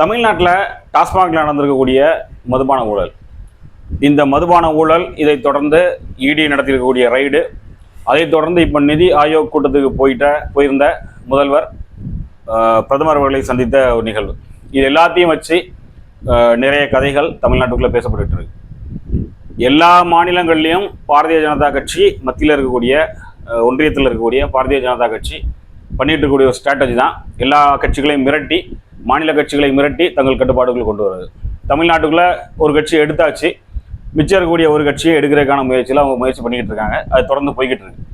தமிழ்நாட்டில் டாஸ்மாகில் நடந்திருக்கக்கூடிய மதுபான ஊழல். இந்த மதுபான ஊழல் இதை தொடர்ந்து இடி நடத்தியிருக்கக்கூடிய ரைடு. அதைத் தொடர்ந்து இப்போ நிதி ஆயோக் கூட்டத்துக்கு போயிட்ட போயிருந்த முதல்வர் பிரதமர் அவர்களை சந்தித்த ஒரு நிகழ்வு. இது எல்லாத்தையும் வச்சு நிறைய கதைகள் தமிழ்நாட்டுக்குள்ளே பேசப்பட்டு இருக்கு. எல்லா மாநிலங்கள்லேயும் பாரதிய ஜனதா கட்சி மத்தியில் இருக்கக்கூடிய ஒன்றியத்தில் இருக்கக்கூடிய பாரதிய ஜனதா கட்சி பண்ணிட்டு இருக்கக்கூடிய ஒரு ஸ்ட்ராட்டஜி தான். எல்லா கட்சிகளையும் மிரட்டி மாநில கட்சிகளை மிரட்டி தங்கள் கட்டுப்பாடுகள் கொண்டு வருது தமிழ்நாட்டுக்குள்ளே ஒரு கட்சி எடுத்தாச்சு. மிச்சம் இருக்கக்கூடிய ஒரு கட்சியை எடுக்கிறதுக்கான முயற்சியில் அவங்க முயற்சி பண்ணிக்கிட்டு இருக்காங்க. அது தொடர்ந்து போய்கிட்டு இருக்கு.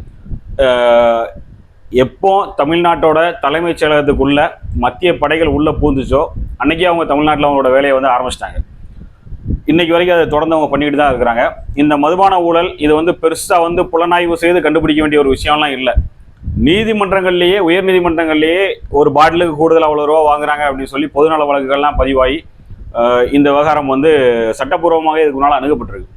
எப்போ தமிழ்நாட்டோட தலைமைச் செயலகத்துக்குள்ள மத்திய படைகள் உள்ளே பூந்துச்சோ அன்றைக்கி அவங்க தமிழ்நாட்டில் அவங்களோட வேலையை வந்து ஆரம்பிச்சிட்டாங்க. இன்னைக்கு வரைக்கும் அதை தொடர்ந்து அவங்க பண்ணிக்கிட்டு தான் இருக்கிறாங்க. இந்த மதுபான ஊழல் இது வந்து பெருசாக வந்து புலனாய்வு செய்து கண்டுபிடிக்க வேண்டிய ஒரு விஷயம்லாம் இல்லை. நீதிமன்றங்கள்லேயே உயர் நீதிமன்றங்கள்லேயே ஒரு பாட்டிலுக்கு கூடுதல் அவ்வளோ ரூபா வாங்குறாங்க அப்படின்னு சொல்லி பொதுநல வழக்குகள்லாம் பதிவாகி இந்த விவகாரம் வந்து சட்டப்பூர்வமாக இதுக்கு முன்னால் அணுகப்பட்டிருக்கு.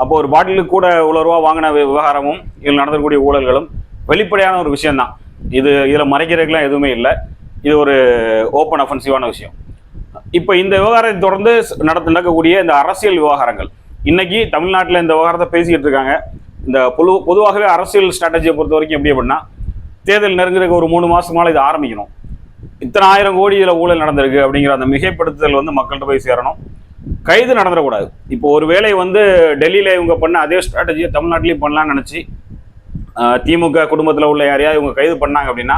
அப்போ ஒரு பாட்டிலுக்கு கூட இவ்வளோ ரூபா வாங்கின விவகாரமும் இதில் நடந்தக்கூடிய ஊழல்களும் வெளிப்படையான ஒரு விஷயம்தான். இது இதில் மறைக்கிறதுக்குலாம் எதுவுமே இல்லை. இது ஒரு ஓப்பன் அஃபென்சிவான விஷயம். இப்போ இந்த விவகாரத்தை தொடர்ந்து நடத்த நடக்கக்கூடிய இந்த அரசியல் விவகாரங்கள். இன்னைக்கு தமிழ்நாட்டில் இந்த விவகாரத்தை பேசிக்கிட்டு இருக்காங்க. இந்த பொது பொதுவாகவே அரசியல் ஸ்ட்ராட்டஜியை பொறுத்த வரைக்கும் எப்படி அப்படின்னா தேர்தல் நெருங்குறதுக்கு ஒரு மூணு மாசமால இது ஆரம்பிக்கணும். இத்தனை ஆயிரம் கோடி இதில் ஊழல் நடந்திருக்கு அப்படிங்கிற அந்த மிகைப்படுத்துதல் வந்து மக்கள்கிட்ட போய் சேரணும். கைது நடந்துடக்கூடாது. இப்போ ஒரு வேளை வந்து டெல்லியில் இவங்க பண்ண அதே ஸ்ட்ராட்டஜியை தமிழ்நாட்டிலையும் பண்ணலாம்னு நினச்சி திமுக குடும்பத்தில் உள்ள யாரையாவது இவங்க கைது பண்ணாங்க அப்படின்னா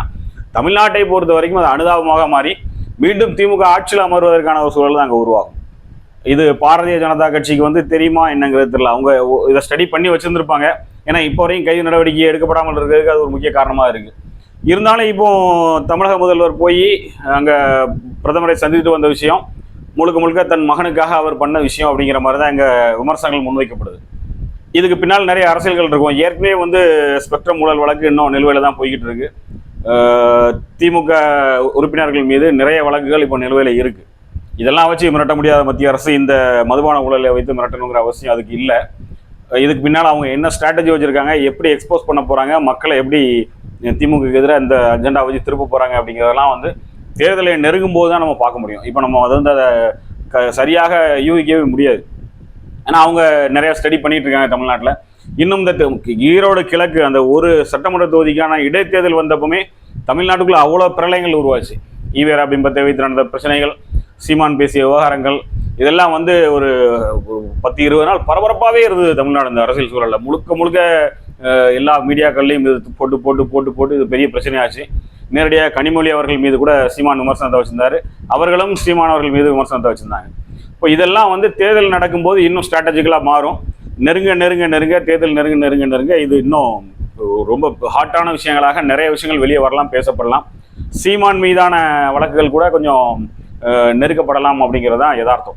தமிழ்நாட்டை பொறுத்த வரைக்கும் அது அனுதாபமாக மாறி மீண்டும் திமுக ஆட்சியில் அமர்வதற்கான ஒரு சூழல் தான் அங்கே உருவாகும். இது பாரதிய ஜனதா கட்சிக்கு வந்து தெரியுமா என்னங்கிறது தெரியல. அவங்க இதை ஸ்டடி பண்ணி வச்சுருந்துருப்பாங்க. ஏன்னா இப்போ வரையும் கைது நடவடிக்கை எடுக்கப்படாமல் இருக்கிறதுக்கு அது ஒரு முக்கிய காரணமாக இருக்குது இருந்தாலும் இப்போ தமிழக முதல்வர் போய் அங்கே பிரதமரை சந்தித்து வந்த விஷயம் முழுக்க முழுக்க தன் மகனுக்காக அவர் பண்ண விஷயம் அப்படிங்கிற மாதிரி தான் இங்கே விமர்சனங்கள் முன்வைக்கப்படுது. இதுக்கு பின்னால் நிறைய அரசியல்கள் இருக்கும். ஏற்கனவே வந்து ஸ்பெக்ட்ரம் ஊழல் வழக்கு இன்னும் நிலுவையில் தான் போய்கிட்டு இருக்கு. திமுக உறுப்பினர்கள் மீது நிறைய வழக்குகள் இப்போ நிலுவையில் இருக்குது இதெல்லாம் வச்சு மிரட்ட முடியாத மத்திய அரசு இந்த மதுபான ஊழலை வைத்து மிரட்டணுங்கிற அவசியம் அதுக்கு இல்லை. இதுக்கு பின்னால் அவங்க என்ன ஸ்ட்ராட்டஜி வச்சுருக்காங்க எப்படி எக்ஸ்போஸ் பண்ண போகிறாங்க மக்களை எப்படி திமுகக்கு எதிராக இந்த அஜெண்டா வச்சு திருப்ப போகிறாங்க அப்படிங்கிறதெல்லாம் வந்து தேர்தலை நெருங்கும் போது தான் நம்ம பார்க்க முடியும். இப்போ நம்ம அதை வந்து அதை க சரியாக யூகிக்கவே முடியாது. ஏன்னா அவங்க நிறையா ஸ்டடி பண்ணிகிட்டு இருக்காங்க தமிழ்நாட்டில். இன்னும் இந்த ஈரோடு கிழக்கு அந்த ஒரு சட்டமன்ற தொகுதிக்கான இடைத்தேர்தல் வந்தப்பமே தமிழ்நாட்டுக்குள்ளே அவ்வளோ பிரளயங்கள் உருவாச்சு. ஈவேரா பிம்பத்தை வைத்து நடந்த பிரச்சனைகள் சீமான் பேசிய விவகாரங்கள் இதெல்லாம் வந்து ஒரு பத்து இருபது நாள் பரபரப்பாகவே இருந்தது தமிழ்நாடு இந்த அரசியல் சூழலில். முழுக்க முழுக்க எல்லா மீடியாக்கள்லையும் இது போட்டு போட்டு போட்டு போட்டு இது பெரிய பிரச்சனையாச்சு. நேரடியாக கனிமொழி அவர்கள் மீது கூட சீமான் விமர்சனத்தை வச்சிருந்தாரு. அவர்களும் சீமான் அவர்கள் மீது விமர்சனத்தை வச்சிருந்தாங்க. இப்போ இதெல்லாம் வந்து தேர்தல் நடக்கும்போது இன்னும் ஸ்ட்ராட்டஜிக்கலாக மாறும். நெருங்க நெருங்க நெருங்க தேர்தல் நெருங்க நெருங்க நெருங்க இது இன்னும் ரொம்ப ஹாட்டான விஷயங்களாக நிறைய விஷயங்கள் வெளியே வரலாம் பேசப்படலாம். சீமான் மீதான வழக்குகள் கூட கொஞ்சம் நெருக்கப்படலாம் அப்படிங்கிறது தான் யதார்த்தம்.